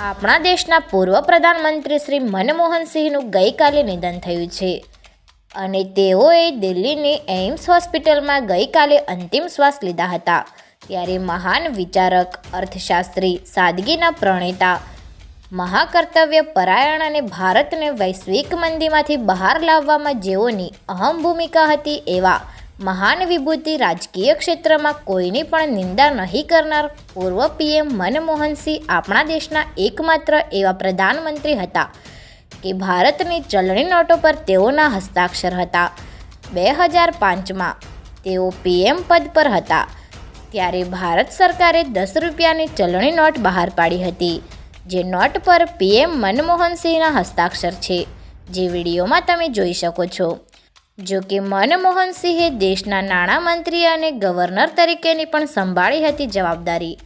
આપણા દેશના પૂર્વ પ્રધાનમંત્રી શ્રી મનમોહનસિંહનું ગઈકાલે નિધન થયું છે. અને તેઓએ દિલ્હીની એઇમ્સ હોસ્પિટલમાં ગઈકાલે અંતિમ શ્વાસ લીધા હતા. ત્યારે મહાન વિચારક, અર્થશાસ્ત્રી, સાદગીના પ્રણેતા, મહાકર્તવ્ય પરાયણ અને ભારતને વૈશ્વિક મંદીમાંથી બહાર લાવવામાં જેઓની અહમ ભૂમિકા હતી એવા મહાન વિભૂતિ રાજકીય ક્ષેત્રમાં કોઈની પણ નિંદા નહીં કરનાર પૂર્વ પીએમ મનમોહનસિંહ આપણા દેશના એકમાત્ર એવા પ્રધાનમંત્રી હતા કે ભારતની ચલણી નોટો પર તેઓના હસ્તાક્ષર હતા. બે હજાર પાંચમાં તેઓ પીએમ પદ પર હતા. ત્યારે ભારત સરકારે દસ રૂપિયાની ચલણી નોટ બહાર પાડી હતી. જે નોટ પર પીએમ મનમોહનસિંહના હસ્તાક્ષર છે. જે વિડીયોમાં તમે જોઈ શકો છો. જો કે મનમોહનસિંહે દેશના નાણામંત્રી અને ગવર્નર તરીકેની પણ સંભાળી હતી જવાબદારી.